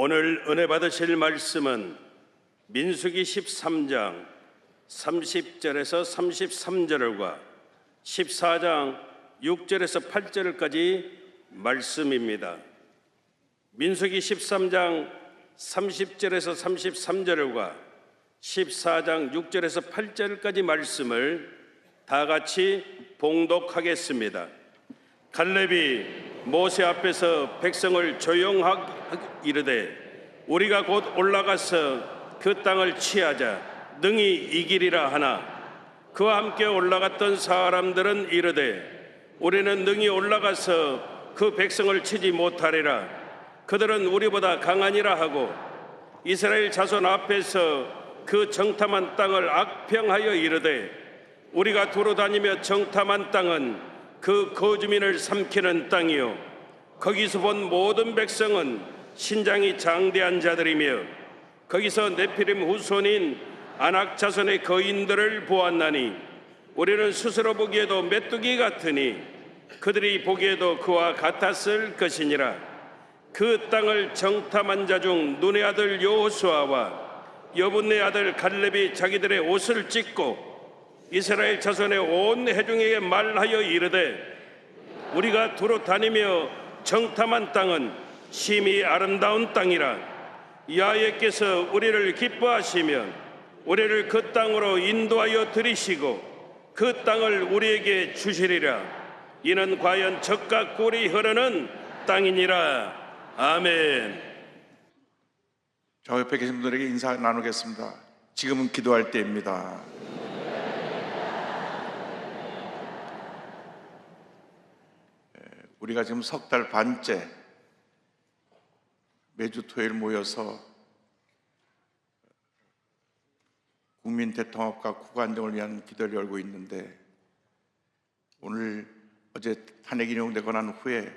오늘 은혜 받으실 말씀은 민수기 13장 30절에서 33절과 14장 6절에서 8절까지 말씀입니다. 민수기 13장 30절에서 33절과 14장 6절에서 8절까지 말씀을 다 같이 봉독하겠습니다. 갈렙이 모세 앞에서 백성을 조용하게 이르되 우리가 곧 올라가서 그 땅을 취하자. 능히 이기리라 하나. 그와 함께 올라갔던 사람들은 이르되 우리는 능히 올라가서 그 백성을 치지 못하리라. 그들은 우리보다 강하니라 하고 이스라엘 자손 앞에서 그 정탐한 땅을 악평하여 이르되 우리가 도로 다니며 정탐한 땅은 그 거주민을 삼키는 땅이요. 거기서 본 모든 백성은 신장이 장대한 자들이며 거기서 네피림 후손인 아낙 자손의 거인들을 보았나니 우리는 스스로 보기에도 메뚜기 같으니 그들이 보기에도 그와 같았을 것이니라. 그 땅을 정탐한 자 중 눈의 아들 여호수아와 여분네 아들 갈렙이 자기들의 옷을 찢고 이스라엘 자손의 온 회중에게 말하여 이르되 우리가 두루 다니며 정탐한 땅은 심히 아름다운 땅이라 야훼께서 우리를 기뻐하시면 우리를 그 땅으로 인도하여 들이시고 그 땅을 우리에게 주시리라 이는 과연 적과 꿀이 흐르는 땅이니라 아멘 저 옆에 계신 분들에게 인사 나누겠습니다. 지금은 기도할 때입니다. 에, 우리가 지금 석 달 반째 매주 토요일 모여서 국민 대통합과 국가 안정을 위한 기도를 열고 있는데 오늘 어제 탄핵 인용되고 난 후에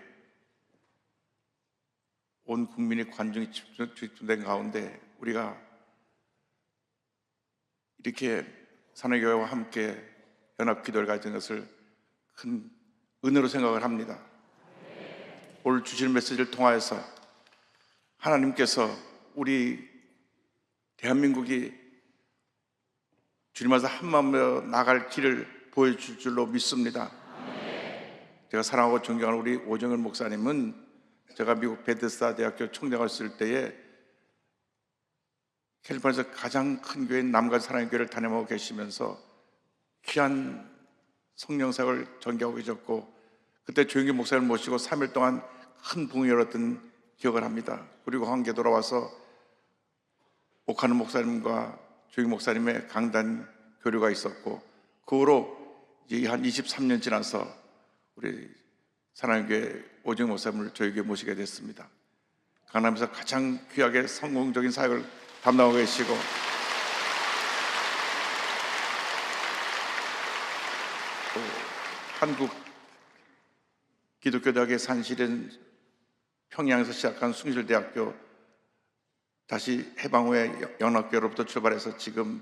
온 국민의 관중이 집중- 집중된 가운데 우리가 이렇게 산업교회와 함께 연합 기도를 가진 것을 큰 은혜로 생각을 합니다. 오늘 주신 메시지를 통하여서 하나님께서 우리 대한민국이 주님 앞에서 한마음으로 나갈 길을 보여줄 줄로 믿습니다. 제가 사랑하고 존경하는 우리 오정을 목사님은 제가 미국 베데스다 대학교 총장을 쓸 때에 캘리포니아에서 가장 큰 교회인 남가 사랑의 교회를 다녀오고 계시면서 귀한 성령사를 전개하고 계셨고 그때 조영기 목사를 모시고 3일 동안 큰 부흥을 열었던 기억을 합니다. 그리고 한개 돌아와서 옥하는 목사님과 조영기 목사님의 강단 교류가 있었고 그 후로 이제 한 23년 지나서 우리 사랑의 교회 오정 목사님을 저희 교회 모시게 됐습니다. 강남에서 가장 귀하게 성공적인 사역을 담당하고 계시고 또 한국 기독교대학의 산실인 평양에서 시작한 숭실대학교 다시 해방 후에 연합교로부터 출발해서 지금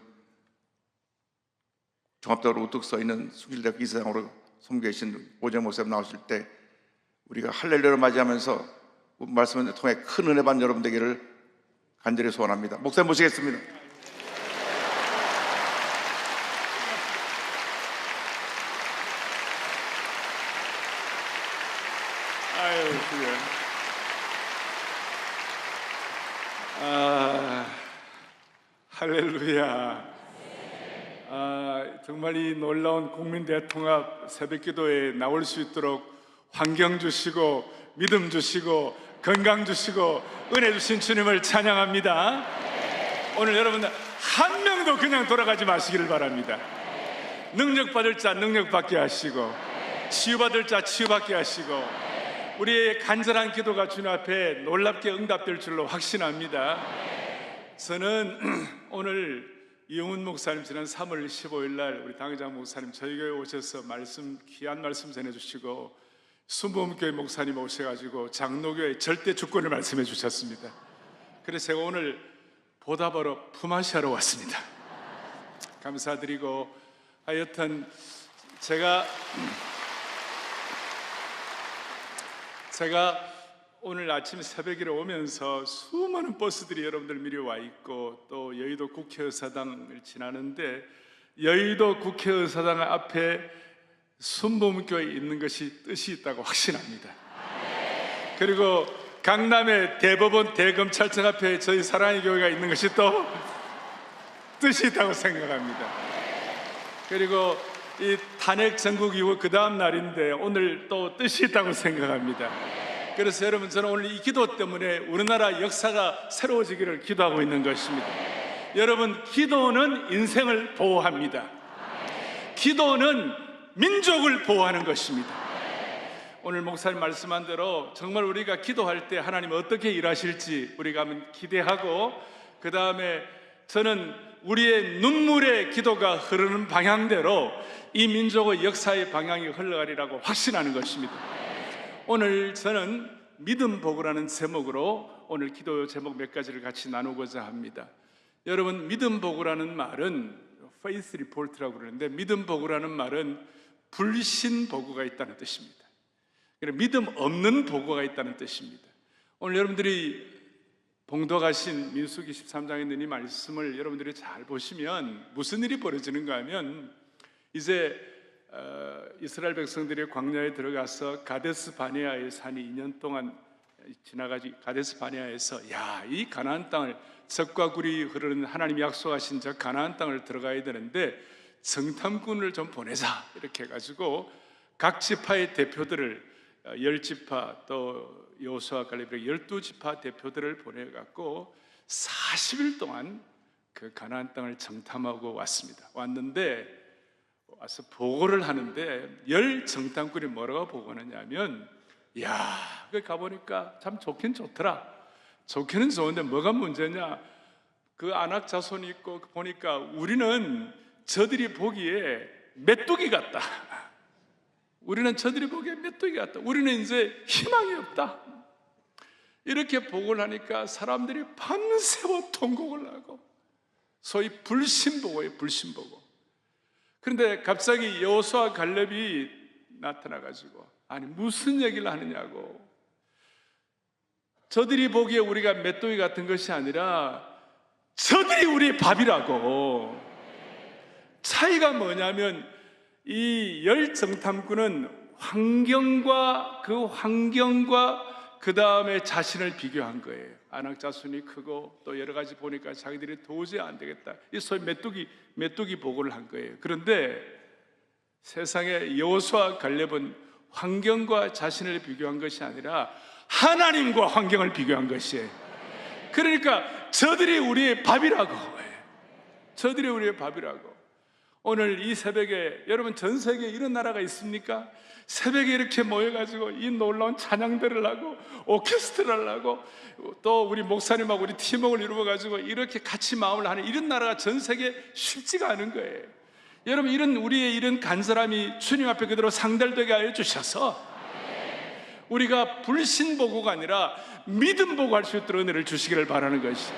종합대학으로 우뚝 서 있는 숭실대학교 이사장으로 섬겨 계신 오정 목사님 나오실 때 우리가 할렐루야를 맞이하면서 말씀을 통해 큰 은혜 받는 여러분 되기를 간절히 소원합니다. 목사님 모시겠습니다. 아유, 그래. 아, 할렐루야. 아, 정말 이 놀라운 국민 대통합 새벽 기도에 나올 수 있도록 환경 주시고 믿음 주시고 건강 주시고 은혜 주신 주님을 찬양합니다. 오늘 여러분들 한 명도 그냥 돌아가지 마시기를 바랍니다. 능력 받을 자 능력 받게 하시고 치유 받을 자 치유 받게 하시고 우리의 간절한 기도가 주님 앞에 놀랍게 응답될 줄로 확신합니다. 저는 오늘 이용훈 목사님 지난 3월 15일 날 우리 당회장 목사님 저희 교회 오셔서 말씀 귀한 말씀 전해주시고 순복음교회 목사님 오셔가지고 장로교회 절대 주권을 말씀해 주셨습니다. 그래서 제가 오늘 보답하러 품앗이하러 왔습니다. 감사드리고 하여튼 제가 제가 오늘 아침 새벽에 오면서 수많은 버스들이 여러분들 미리 와 있고 또 여의도 국회의사당을 지나는데 여의도 국회의사당 앞에 순복음교회 있는 것이 뜻이 있다고 확신합니다. 그리고 강남의 대법원 대검찰청 앞에 저희 사랑의 교회가 있는 것이 또 뜻이 있다고 생각합니다. 그리고 이 탄핵 전국 이후 그 다음 날인데 오늘 또 뜻이 있다고 생각합니다. 그래서 여러분 저는 오늘 이 기도 때문에 우리나라 역사가 새로워지기를 기도하고 있는 것입니다. 여러분 기도는 인생을 보호합니다. 기도는 민족을 보호하는 것입니다. 오늘 목사님 말씀한 대로 정말 우리가 기도할 때 하나님 어떻게 일하실지 우리가 한번 기대하고 그 다음에 저는 우리의 눈물의 기도가 흐르는 방향대로 이 민족의 역사의 방향이 흘러가리라고 확신하는 것입니다. 오늘 저는 믿음 보고라는 제목으로 오늘 기도 제목 몇 가지를 같이 나누고자 합니다. 여러분 믿음 보고라는 말은 faith report라고 그러는데 믿음 보고라는 말은 불신 보고가 있다는 뜻입니다. 믿음 없는 보고가 있다는 뜻입니다. 오늘 여러분들이 봉독하신 민수기 13장에 있는 이 말씀을 여러분들이 잘 보시면 무슨 일이 벌어지는가 하면 이제 어, 이스라엘 백성들이 광야에 들어가서 가데스 바네아의 산이 2년 동안 지나가지 가데스 바네아에서 야 이 가나안 땅을 적과 굴이 흐르는 하나님이 약속하신 저 가나안 땅을 들어가야 되는데 정탐꾼을 좀 보내자 이렇게 해가지고 각 지파의 대표들을 어, 열 지파 또 여호수아 갈렙 열두 지파 대표들을 보내갖고 40일 동안 그 가나안 땅을 정탐하고 왔습니다. 왔는데 와서 보고를 하는데 열 정탐꾼이 뭐라고 보고하느냐면 야, 그 가보니까 참 좋긴 좋더라. 좋기는 좋은데 뭐가 문제냐? 그 안악 자손이 있고 보니까 우리는 저들이 보기에 메뚜기 같다. 우리는 저들이 보기에 메뚜기 같다. 우리는 이제 희망이 없다. 이렇게 보고를 하니까 사람들이 밤새워 통곡을 하고 소위 불신보고예요, 불신보고. 그런데 갑자기 여호수아 갈렙이 나타나 가지고 아니 무슨 얘기를 하느냐고. 저들이 보기에 우리가 메뚜기 같은 것이 아니라 저들이 우리의 밥이라고. 차이가 뭐냐면 이 열 정탐꾼은 환경과 그 환경과 그 다음에 자신을 비교한 거예요. 안악자손이 크고 또 여러 가지 보니까 자기들이 도저히 안 되겠다. 이 소위 메뚜기 메뚜기 보고를 한 거예요. 그런데 세상에 여호수아 갈렙은 환경과 자신을 비교한 것이 아니라 하나님과 환경을 비교한 것이에요. 그러니까 저들이 우리의 밥이라고. 저들이 우리의 밥이라고. 오늘 이 새벽에 여러분 전 세계에 이런 나라가 있습니까? 새벽에 이렇게 모여가지고 이 놀라운 찬양들을 하고 오케스트라를 하고 또 우리 목사님하고 우리 팀워크를 이루어가지고 이렇게 같이 마음을 하는 이런 나라가 전 세계에 쉽지가 않은 거예요. 여러분 이런 우리의 이런 간사람이 주님 앞에 그대로 상달되게 하여 주셔서 우리가 불신 보고가 아니라 믿음 보고 할 수 있도록 은혜를 주시기를 바라는 것이.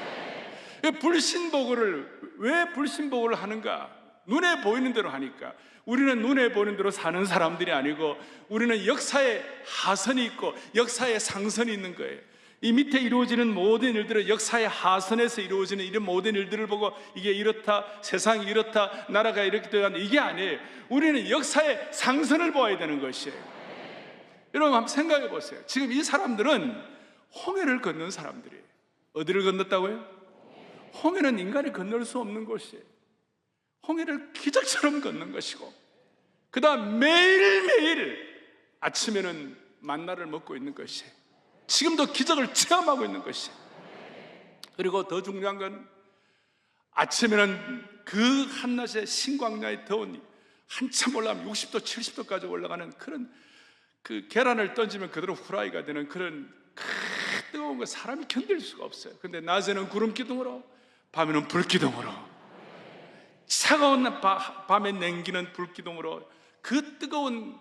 불신 보고를 왜 불신 보고를 하는가? 눈에 보이는 대로 하니까 우리는 눈에 보이는 대로 사는 사람들이 아니고 우리는 역사에 하선이 있고 역사에 상선이 있는 거예요. 이 밑에 이루어지는 모든 일들은 역사의 하선에서 이루어지는 이런 모든 일들을 보고 이게 이렇다, 세상이 이렇다, 나라가 이렇게 되었다 이게 아니에요. 우리는 역사의 상선을 보아야 되는 것이에요. 여러분 한번 생각해 보세요. 지금 이 사람들은 홍해를 건넌 사람들이에요. 어디를 건넜다고요? 홍해는 인간이 건널 수 없는 곳이에요. 홍해를 기적처럼 걷는 것이고 그 다음 매일매일 아침에는 만나를 먹고 있는 것이 지금도 기적을 체험하고 있는 것이. 그리고 더 중요한 건 아침에는 그 한낮에 신광야의 더운 한참 올라가면 60도 70도까지 올라가는 그런 그 계란을 던지면 그대로 후라이가 되는 그런 그 뜨거운 거 사람이 견딜 수가 없어요. 근데 낮에는 구름 기둥으로 밤에는 불 기둥으로 차가운 바- 밤에 냉기는 불기둥으로 그 뜨거운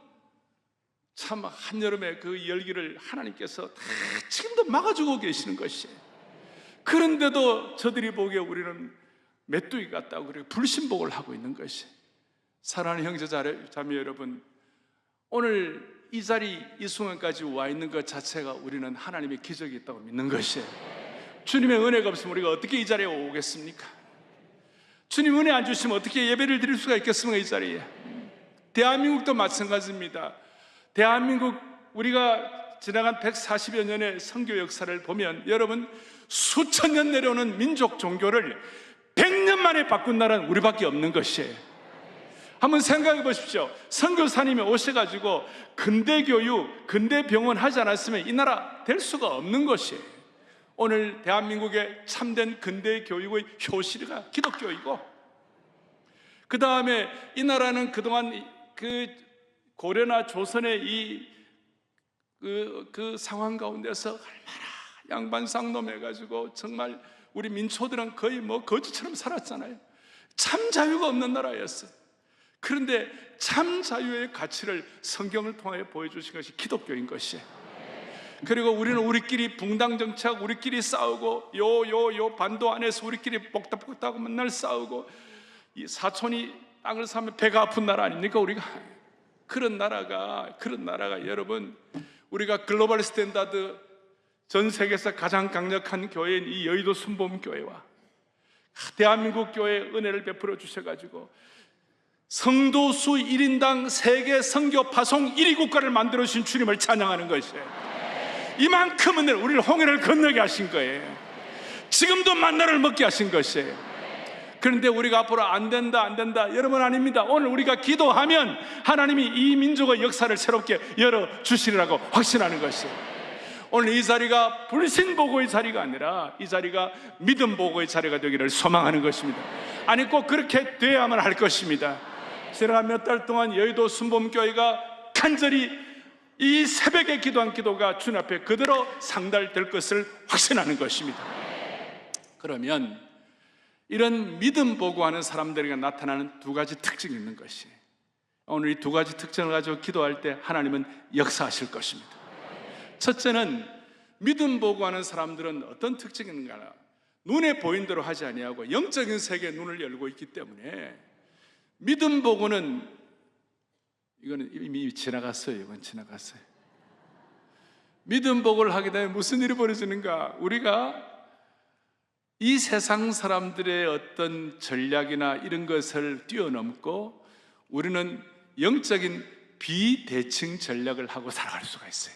참 한여름의 그 열기를 하나님께서 다 지금도 막아주고 계시는 것이에요. 그런데도 저들이 보기에 우리는 메뚜기 같다고 그렇게 불신복을 하고 있는 것이. 사랑하는 형제 자매 여러분, 오늘 이 자리 이 순간까지 와 있는 것 자체가 우리는 하나님의 기적이 있다고 믿는 것이에요. 주님의 은혜가 없으면 우리가 어떻게 이 자리에 오겠습니까? 주님 은혜 안 주시면 어떻게 예배를 드릴 수가 있겠습니까 이 자리에? 대한민국도 마찬가지입니다. 대한민국 우리가 지나간 140여 년의 선교 역사를 보면 여러분 수천 년 내려오는 민족 종교를 100년 만에 바꾼 나라는 우리밖에 없는 것이에요. 한번 생각해 보십시오. 선교사님이 오셔가지고 근대 교육, 근대 병원 하지 않았으면 이 나라 될 수가 없는 것이에요. 오늘 대한민국의 참된 근대 교육의 효시가 기독교이고, 그 다음에 이 나라는 그동안 이- 그 고려나 조선의 이 그, 그 상황 가운데서 얼마나 양반상놈해가지고 정말 우리 민초들은 거의 뭐 거지처럼 살았잖아요. 참 자유가 없는 나라였어요. 그런데 참 자유의 가치를 성경을 통하여 보여주신 것이 기독교인 것이에요. 그리고 우리는 우리끼리 붕당 정착, 우리끼리 싸우고 요 요 요 반도 안에서 우리끼리 복닥복닥하고 맨날 싸우고 이 사촌이 땅을 사면 배가 아픈 나라 아닙니까 우리가 그런 나라가 그런 나라가 여러분 우리가 글로벌 스탠다드 전 세계에서 가장 강력한 교회인 이 여의도 순복음 교회와 대한민국 교회에 은혜를 베풀어 주셔가지고 성도 수 1인당 세계 선교 파송 1위 국가를 만들어 주신 주님을 찬양하는 것이에요. 이만큼은 우리를 홍해를 건너게 하신 거예요. 지금도 만나를 먹게 하신 것이에요. 그런데 우리가 앞으로 안 된다, 안 된다. 여러분 아닙니다. 오늘 우리가 기도하면 하나님이 이 민족의 역사를 새롭게 열어 주시리라고 확신하는 것이에요. 오늘 이 자리가 불신 보고의 자리가 아니라 이 자리가 믿음 보고의 자리가 되기를 소망하는 것입니다. 아니 꼭 그렇게 돼야만 할 것입니다. 지난 몇 달 동안 여의도 순범교회가 간절히 이 새벽에 기도한 기도가 주님 앞에 그대로 상달될 것을 확신하는 것입니다. 그러면 이런 믿음 보고하는 사람들에게 나타나는 두 가지 특징이 있는 것이 오늘 이 두 가지 특징을 가지고 기도할 때 하나님은 역사하실 것입니다. 첫째는 믿음 보고하는 사람들은 어떤 특징이 있는가? 눈에 보인 대로 하지 아니하고 영적인 세계에 눈을 열고 있기 때문에 믿음 보고는 이거는 이미 지나갔어요. 이건 지나갔어요. 믿음 보고를 하게 되면 무슨 일이 벌어지는가? 우리가 이 세상 사람들의 어떤 전략이나 이런 것을 뛰어넘고 우리는 영적인 비대칭 전략을 하고 살아갈 수가 있어요.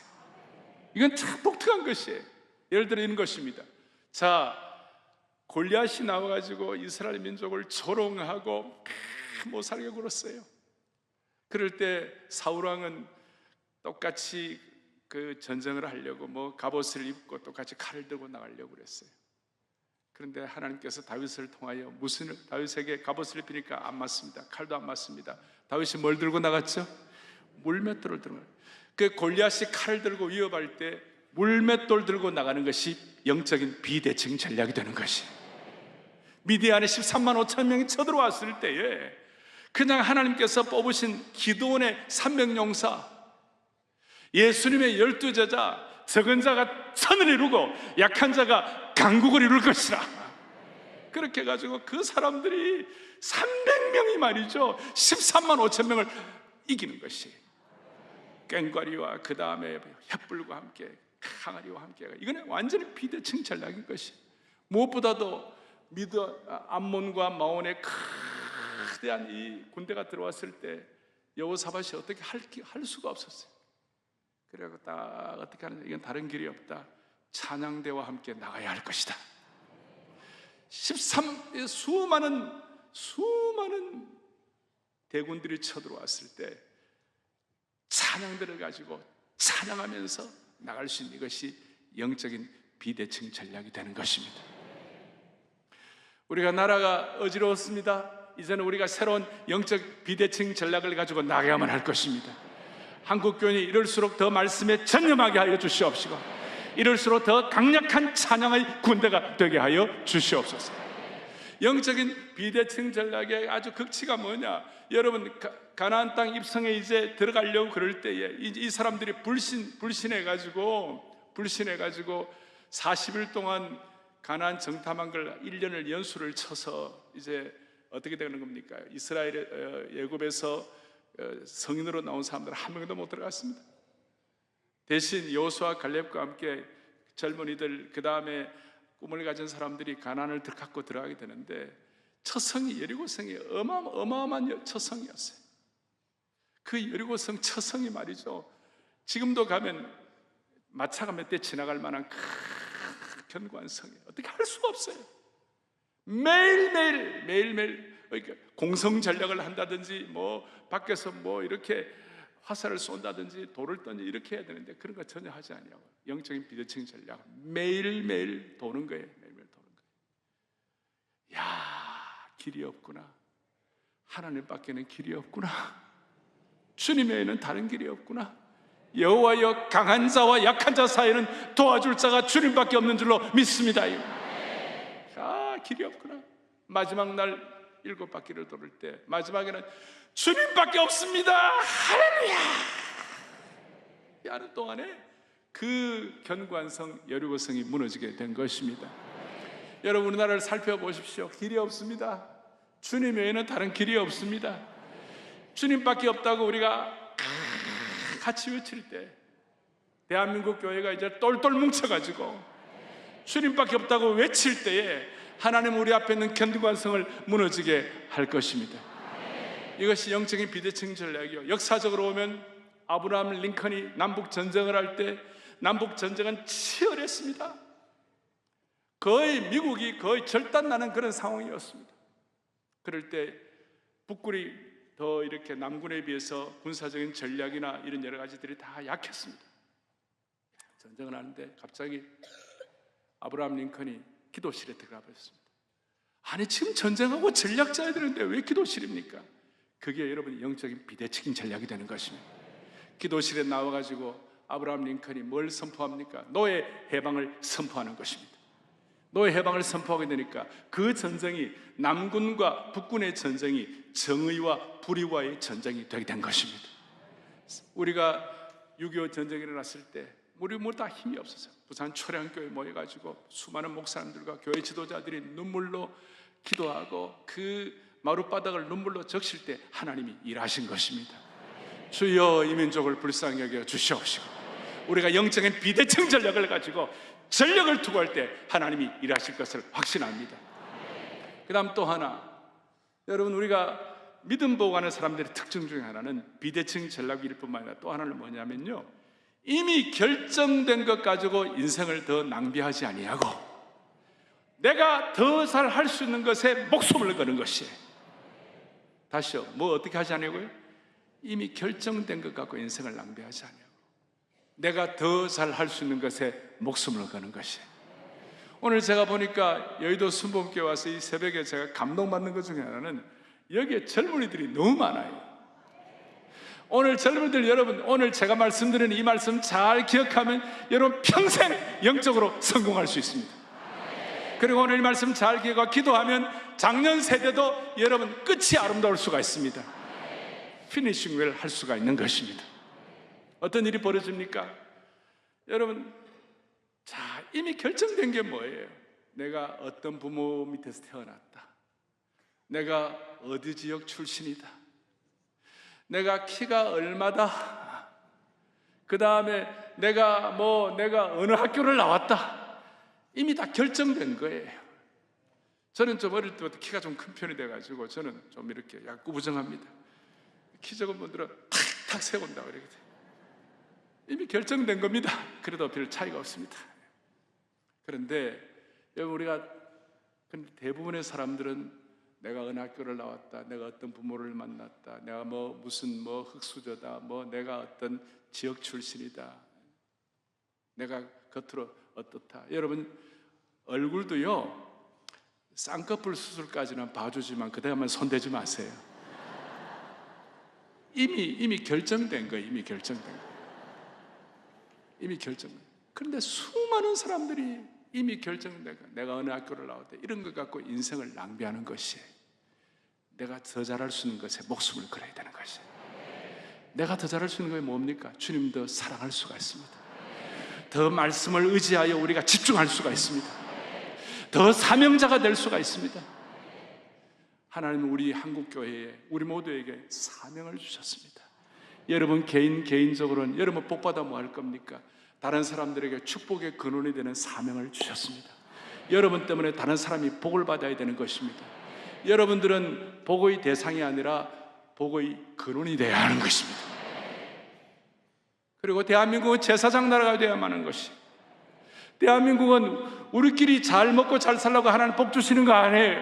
이건 참 독특한 것이에요. 예를 들어 이런 것입니다. 자, 골리앗이 나와가지고 이스라엘 민족을 조롱하고 못 살게 굴었어요. 그럴 때 사울 왕은 똑같이 그 전쟁을 하려고 뭐 갑옷을 입고 똑같이 칼을 들고 나가려고 그랬어요. 그런데 하나님께서 다윗을 통하여 무슨 다윗에게 갑옷을 입히니까 안 맞습니다. 칼도 안 맞습니다. 다윗이 뭘 들고 나갔죠? 물맷돌을 들고. 그 골리앗이 칼을 들고 위협할 때 물맷돌 들고 나가는 것이 영적인 비대칭 전략이 되는 것이. 미디안에 13만 5천 명이 쳐들어왔을 때에 그냥 하나님께서 뽑으신 기도원의 300용사. 예수님의 열두 제자 적은 자가 천을 이루고 약한 자가 강국을 이룰 것이라. 그렇게 해가지고 그 사람들이 300명이 말이죠. 13만 5천 명을 이기는 것이. 꽹과리와 그 다음에 횃불과 함께 항아리와 함께. 이거는 완전히 비대칭 전략인 것이 무엇보다도 미드 암몬과 마온의 거대한 이 군대가 들어왔을 때 여호사밧이 어떻게 할, 기- 할 수가 없었어요. 그래고 딱 어떻게 하는지 이건 다른 길이 없다. 찬양대와 함께 나가야 할 것이다. 13 수많은 수많은 대군들이 쳐들어왔을 때 찬양들을 가지고 찬양하면서 나갈 수 있는 것이 영적인 비대칭 전략이 되는 것입니다. 우리가 나라가 어지러웠습니다. 이제는 우리가 새로운 영적 비대칭 전략을 가지고 나가야만 할 것입니다. 한국 교회는 이럴수록 더 말씀에 전념하게 하여 주시옵시고 이럴수록 더 강력한 찬양의 군대가 되게 하여 주시옵소서. 영적인 비대칭 전략의 아주 극치가 뭐냐? 여러분 가- 가나안 땅 입성에 이제 들어가려고 그럴 때에 이, 이 사람들이 불신 불신해 가지고 불신해 가지고 40일 동안 가나안 정탐한 걸 1년을 연수를 쳐서 이제 어떻게 되는 겁니까? 이스라엘 어, 예굽에서 어, 성인으로 나온 사람들 한 명도 못 들어갔습니다. 대신 여호수아 갈렙과 함께 젊은이들 그 다음에 꿈을 가진 사람들이 가난을 갖고 들어가게 되는데 처성이 여리고 성이 어마, 어마어마한 처성이었어요. 그 여리고성 처성이 말이죠. 지금도 가면 마차가 몇 대 지나갈 만한 큰 견고한 성이에요. 어떻게 할 수가 없어요. 매일매일 매일매일 그러니까 공성 전략을 한다든지 뭐 밖에서 뭐 이렇게 화살을 쏜다든지 돌을 던지 이렇게 해야 되는데 그런 거 전혀 하지 아니하고 영적인 비대칭 전략 매일매일 도는 거예요. 매일매일 도는 거예요. 야 길이 없구나. 하나님 밖에는 길이 없구나. 주님 외에는 다른 길이 없구나. 여호와여 강한 자와 약한 자 사이에는 도와줄 자가 주님밖에 없는 줄로 믿습니다. 아 길이 없구나. 마지막 날 일곱 바퀴를 돌을 때 마지막에는 주님밖에 없습니다. 할렐루야. 이 하는 동안에 그 견고한 성 여리고성이 무너지게 된 것입니다. 여러분 우리나라를 살펴보십시오. 길이 없습니다. 주님 외에는 다른 길이 없습니다. 주님밖에 없다고 우리가 같이 외칠 때 대한민국 교회가 이제 똘똘 뭉쳐가지고 주님밖에 없다고 외칠 때에 하나님 우리 앞에 있는 견고한 성을 무너지게 할 것입니다. 이것이 영적인 비대칭 전략이요. 역사적으로 보면 아브라함 링컨이 남북 전쟁을 할 때 남북 전쟁은 치열했습니다. 거의 미국이 거의 절단나는 그런 상황이었습니다. 그럴 때 북군이 더 이렇게 남군에 비해서 군사적인 전략이나 이런 여러 가지들이 다 약했습니다. 전쟁을 하는데 갑자기 아브라함 링컨이 기도실에 들어가 버렸습니다. 아니 지금 전쟁하고 전략 짜야 되는데 왜 기도실입니까? 그게 여러분 영적인 비대칭 전략이 되는 것입니다. 기도실에 나와가지고 아브라함 링컨이 뭘 선포합니까? 노예 해방을 선포하는 것입니다. 노예 해방을 선포하게 되니까 그 전쟁이 남군과 북군의 전쟁이 정의와 불의와의 전쟁이 되게 된 것입니다. 우리가 6.25 전쟁이 일어났을 때 우리 모두 다 힘이 없었어요. 부산 초량교회 모여가지고 수많은 목사님들과 교회 지도자들이 눈물로 기도하고 그 마룻바닥을 눈물로 적실 때 하나님이 일하신 것입니다. 주여 이 민족을 불쌍히 여겨 주시옵시고 우리가 영적인 비대칭 전략을 가지고 전력을 투구할 때 하나님이 일하실 것을 확신합니다. 그 다음 또 하나 여러분 우리가 믿음 보고하는 사람들의 특징 중에 하나는 비대칭 전략일 뿐만 아니라 또 하나는 뭐냐면요 이미 결정된 것 가지고 인생을 더 낭비하지 아니하고 내가 더 잘 할 수 있는 것에 목숨을 거는 것이에요 다시요 뭐 어떻게 하지 않냐고요? 이미 결정된 것 갖고 인생을 낭비하지 않아요 내가 더 잘 할 수 있는 것에 목숨을 거는 것이에요 오늘 제가 보니까 여의도 순복교회 와서 이 새벽에 제가 감동받는 것 중에 하나는 여기에 젊은이들이 너무 많아요. 오늘 젊은이들 여러분, 오늘 제가 말씀드리는 이 말씀 잘 기억하면 여러분 평생 영적으로 성공할 수 있습니다. 그리고 오늘 이 말씀 잘 기억하고 기도하면 작년 세대도 여러분 끝이 아름다울 수가 있습니다. 피니싱 웰할 수가 있는 것입니다. 어떤 일이 벌어집니까? 여러분, 자, 이미 결정된 게 뭐예요? 내가 어떤 부모 밑에서 태어났다. 내가 어디 지역 출신이다. 내가 키가 얼마다. 그 다음에 내가 뭐, 내가 어느 학교를 나왔다. 이미 다 결정된 거예요. 저는 좀 어릴 때부터 키가 좀 큰 편이 돼가지고 저는 좀 이렇게 약구부정합니다. 키 작은 분들은 탁탁 세운다고 이렇게 돼요. 이미 결정된 겁니다. 그래도 별 차이가 없습니다. 그런데 여러분 우리가 대부분의 사람들은 내가 어느 학교를 나왔다, 내가 어떤 부모를 만났다, 내가 뭐 무슨 뭐 흑수저다, 뭐 내가 어떤 지역 출신이다, 내가 겉으로 어떻다. 여러분 얼굴도요 쌍꺼풀 수술까지는 봐주지만 그다음에 손대지 마세요. 이미 이미 결정된 거예요. 이미 결정된 거. 이미 결정. 그런데 수많은 사람들이 이미 결정된 거. 내가 어느 학교를 나왔대 이런 것 갖고 인생을 낭비하는 것이에요. 내가 더 잘할 수 있는 것에 목숨을 걸어야 되는 것이에요. 내가 더 잘할 수 있는 것이 뭡니까? 주님 더 사랑할 수가 있습니다. 더 말씀을 의지하여 우리가 집중할 수가 있습니다. 더 사명자가 될 수가 있습니다. 하나님은 우리 한국 교회에 우리 모두에게 사명을 주셨습니다. 여러분 개인 개인적으로는 여러분 복 받아 뭐 할 겁니까? 다른 사람들에게 축복의 근원이 되는 사명을 주셨습니다. 여러분 때문에 다른 사람이 복을 받아야 되는 것입니다. 여러분들은 복의 대상이 아니라 복의 근원이 되어야 하는 것입니다. 그리고 대한민국은 제사장 나라가 되어야만 하는 것이. 대한민국은 우리끼리 잘 먹고 잘 살라고 하나님 복 주시는 거 아니에요.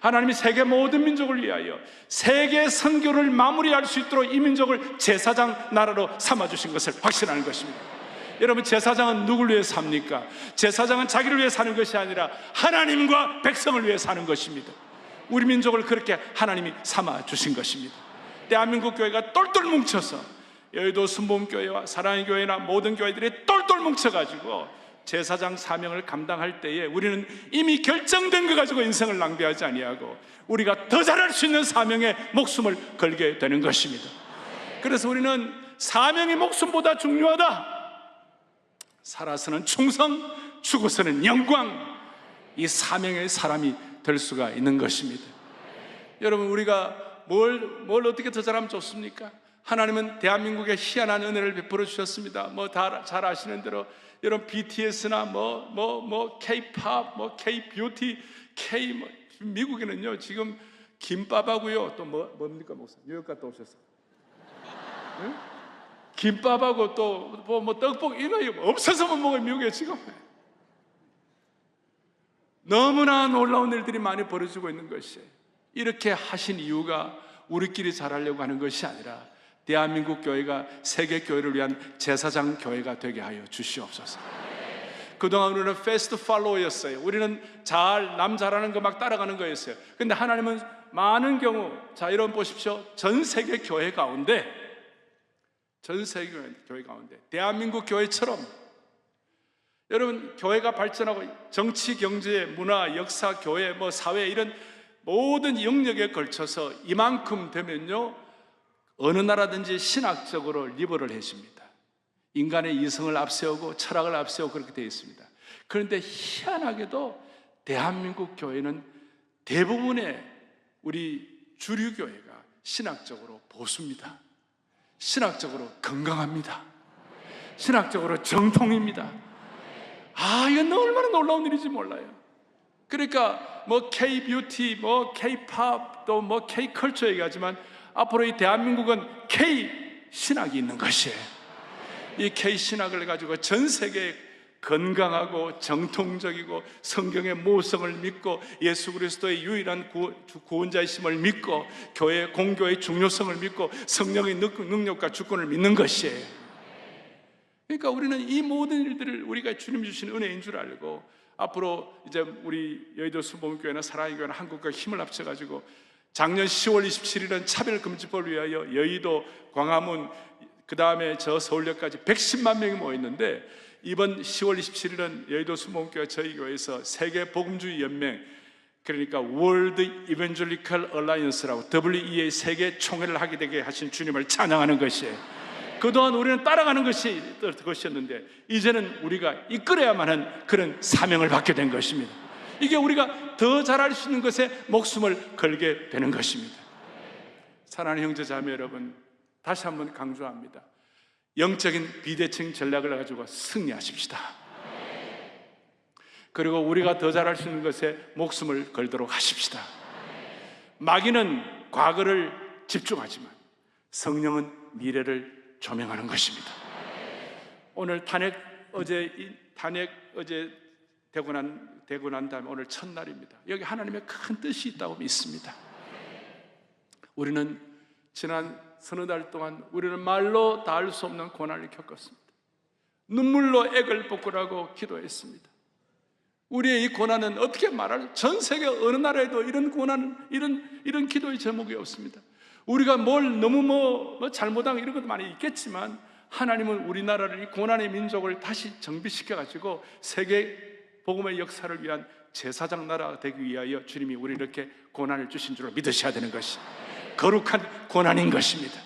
하나님이 세계 모든 민족을 위하여 세계 선교를 마무리할 수 있도록 이 민족을 제사장 나라로 삼아 주신 것을 확신하는 것입니다. 여러분 제사장은 누구를 위해 삽니까? 제사장은 자기를 위해 사는 것이 아니라 하나님과 백성을 위해 사는 것입니다. 우리 민족을 그렇게 하나님이 삼아 주신 것입니다. 대한민국 교회가 똘똘 뭉쳐서 여의도 순복음교회와 사랑의 교회나 모든 교회들이 똘똘 뭉쳐가지고 제사장 사명을 감당할 때에 우리는 이미 결정된 거 가지고 인생을 낭비하지 아니하고 우리가 더 잘할 수 있는 사명에 목숨을 걸게 되는 것입니다. 그래서 우리는 사명이 목숨보다 중요하다. 살아서는 충성, 죽어서는 영광. 이 사명의 사람이 될 수가 있는 것입니다. 여러분 우리가 뭘, 뭘 어떻게 더 잘하면 좋습니까? 하나님은 대한민국에 희한한 은혜를 베풀어 주셨습니다. 뭐 다 잘 아시는 대로 여러분 BTS나 뭐 뭐 뭐 K-팝, 뭐 K-뷰티, K 뭐 미국에는요 지금 김밥하고요 또 뭐 뭡니까 목사 뉴욕 갔다 오셨어? 응? 김밥하고 또 뭐 뭐 떡볶이 이거 없어서 못 먹어요 미국에 지금. 너무나 놀라운 일들이 많이 벌어지고 있는 것이에요. 이렇게 하신 이유가 우리끼리 잘하려고 하는 것이 아니라 대한민국 교회가 세계 교회를 위한 제사장 교회가 되게 하여 주시옵소서. 그동안 우리는 패스트 팔로우였어요. 우리는 잘, 남 잘하는 거 막 따라가는 거였어요. 근데 하나님은 많은 경우, 자, 이런 보십시오. 전 세계 교회 가운데, 전 세계 교회 가운데, 대한민국 교회처럼 여러분 교회가 발전하고 정치, 경제, 문화, 역사, 교회, 뭐 사회 이런 모든 영역에 걸쳐서 이만큼 되면요 어느 나라든지 신학적으로 리버럴해집니다. 인간의 이성을 앞세우고 철학을 앞세우고 그렇게 되어 있습니다. 그런데 희한하게도 대한민국 교회는 대부분의 우리 주류 교회가 신학적으로 보수입니다. 신학적으로 건강합니다. 신학적으로 정통입니다. 아, 이건 얼마나 놀라운 일인지 몰라요. 그러니까 뭐 K-뷰티, 뭐 K-팝, 또 뭐 K-컬처 얘기하지만 앞으로 이 대한민국은 K-신학이 있는 것이에요. 이 K-신학을 가지고 전 세계에 건강하고 정통적이고 성경의 모성을 믿고 예수 그리스도의 유일한 구, 구원자이심을 믿고 교회 공교의 중요성을 믿고 성령의 능- 능력과 주권을 믿는 것이에요. 그러니까 우리는 이 모든 일들을 우리가 주님 주신 은혜인 줄 알고 앞으로 이제 우리 여의도 순복음교회나 사랑의 교회나 한국과 힘을 합쳐가지고 작년 10월 27일은 차별금지법을 위하여 여의도, 광화문, 그 다음에 저 서울역까지 110만 명이 모였는데 이번 10월 27일은 여의도 순복음교회 저희 교회에서 세계 복음주의 연맹 그러니까 월드 이벤젤리컬 얼라이언스라고 WEA 세계 총회를 하게 되게 하신 주님을 찬양하는 것이에요. 그동안 우리는 따라가는 것이 것이었는데 이제는 우리가 이끌어야만 하는 그런 사명을 받게 된 것입니다. 이게 우리가 더 잘할 수 있는 것에 목숨을 걸게 되는 것입니다. 사랑하는 형제 자매 여러분, 다시 한번 강조합니다. 영적인 비대칭 전략을 가지고 승리하십시다. 그리고 우리가 더 잘할 수 있는 것에 목숨을 걸도록 하십시다. 마귀는 과거를 집중하지만 성령은 미래를 조명하는 것입니다. 오늘 탄핵 어제 이 탄핵 어제 되고 난 되고 난 다음에 오늘 첫날입니다. 여기 하나님의 큰 뜻이 있다고 믿습니다. 우리는 지난 서너 달 동안 우리는 말로 다 할 수 없는 고난을 겪었습니다. 눈물로 액을 볶으라고 기도했습니다. 우리의 이 고난은 어떻게 말할 전 세계 어느 나라에도 이런 고난 이런 이런 기도의 제목이 없습니다. 우리가 뭘 너무 뭐, 뭐 잘못한 이런 것도 많이 있겠지만 하나님은 우리나라를 이 고난의 민족을 다시 정비시켜 가지고 세계 복음의 역사를 위한 제사장 나라가 되기 위하여 주님이 우리 이렇게 고난을 주신 줄을 믿으셔야 되는 것이 거룩한 고난인 것입니다.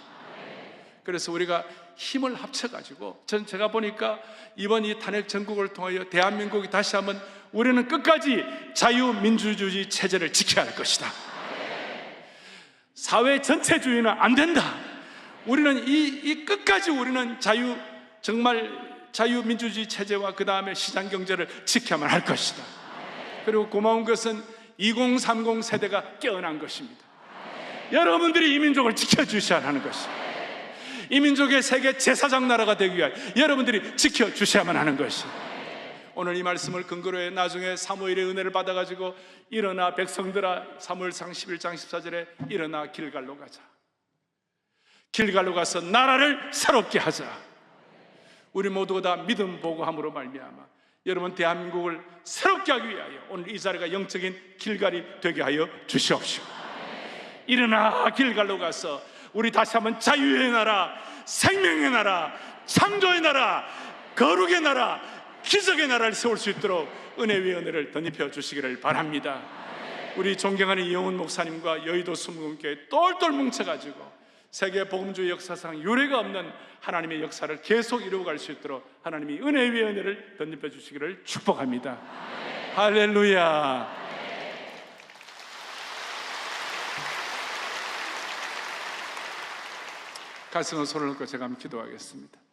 그래서 우리가 힘을 합쳐 가지고 전 제가 보니까 이번 이 탄핵 전국을 통하여 대한민국이 다시 한번 우리는 끝까지 자유민주주의 체제를 지켜야 할 것이다. 사회 전체주의는 안 된다. 우리는 이, 이 끝까지 우리는 자유 정말 자유민주주의 체제와 그 다음에 시장 경제를 지켜야만 할 것이다. 그리고 고마운 것은 2030 세대가 깨어난 것입니다. 여러분들이 이 민족을 지켜주셔야 하는 것입니다. 이 민족의 세계 제사장 나라가 되기 위하여 여러분들이 지켜주셔야만 하는 것입니다. 오늘 이 말씀을 근거로 해 나중에 사무엘의 은혜를 받아가지고 일어나 백성들아 사무엘상 11장 14절에 일어나 길갈로 가자. 길갈로 가서 나라를 새롭게 하자. 우리 모두가 다 믿음 보고 함으로 말미암아 여러분 대한민국을 새롭게 하기 위하여 오늘 이 자리가 영적인 길갈이 되게 하여 주시옵시고 일어나 길갈로 가서 우리 다시 한번 자유의 나라, 생명의 나라, 창조의 나라, 거룩의 나라, 기적의 나라를 세울 수 있도록 은혜 위에 은혜를 덧입혀 주시기를 바랍니다. 우리 존경하는 이영훈 목사님과 여의도 순금교회 똘똘 뭉쳐가지고 세계 복음주의 역사상 유례가 없는 하나님의 역사를 계속 이루어갈 수 있도록 하나님이 은혜 위에 은혜를 덧입혀 주시기를 축복합니다. 할렐루야. 가슴에 손을 얹고 제가 한번 기도하겠습니다.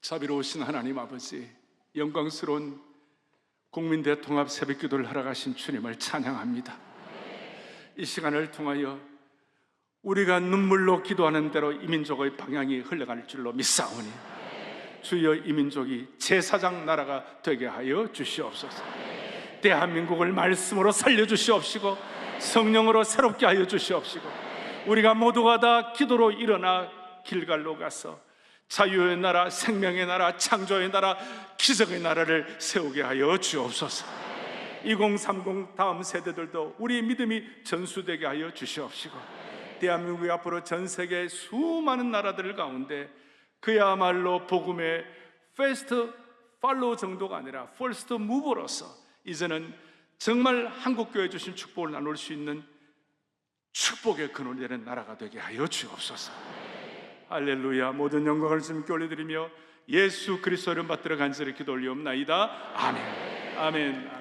자비로우신 하나님 아버지, 영광스러운 국민 대통합 새벽 기도를 가신 주님을 찬양합니다. 이 시간을 통하여 우리가 눈물로 기도하는 대로 이 민족의 방향이 흘러갈 줄로 믿사오니 주여 이 민족이 제사장 나라가 되게 하여 주시옵소서. 대한민국을 말씀으로 살려 주시옵시고 성령으로 새롭게 하여 주시옵시고 우리가 모두가 다 기도로 일어나 길갈로 가서 자유의 나라, 생명의 나라, 창조의 나라, 기적의 나라를 세우게 하여 주옵소서. 2030 다음 세대들도 우리 믿음이 전수되게 하여 주시옵시고 대한민국이 앞으로 전 세계 수많은 나라들 가운데 그야말로 복음의 페스트 팔로우 정도가 아니라 퍼스트 무버로서 이제는 정말 한국 교회 주신 축복을 나눌 수 있는 축복의 근원이 되는 나라가 되게 하여 주옵소서. 할렐루야. 모든 영광을 주님께 올려드리며 예수 그리스도를 받들어 간절히 기도 올리옵나이다. 아멘. 아멘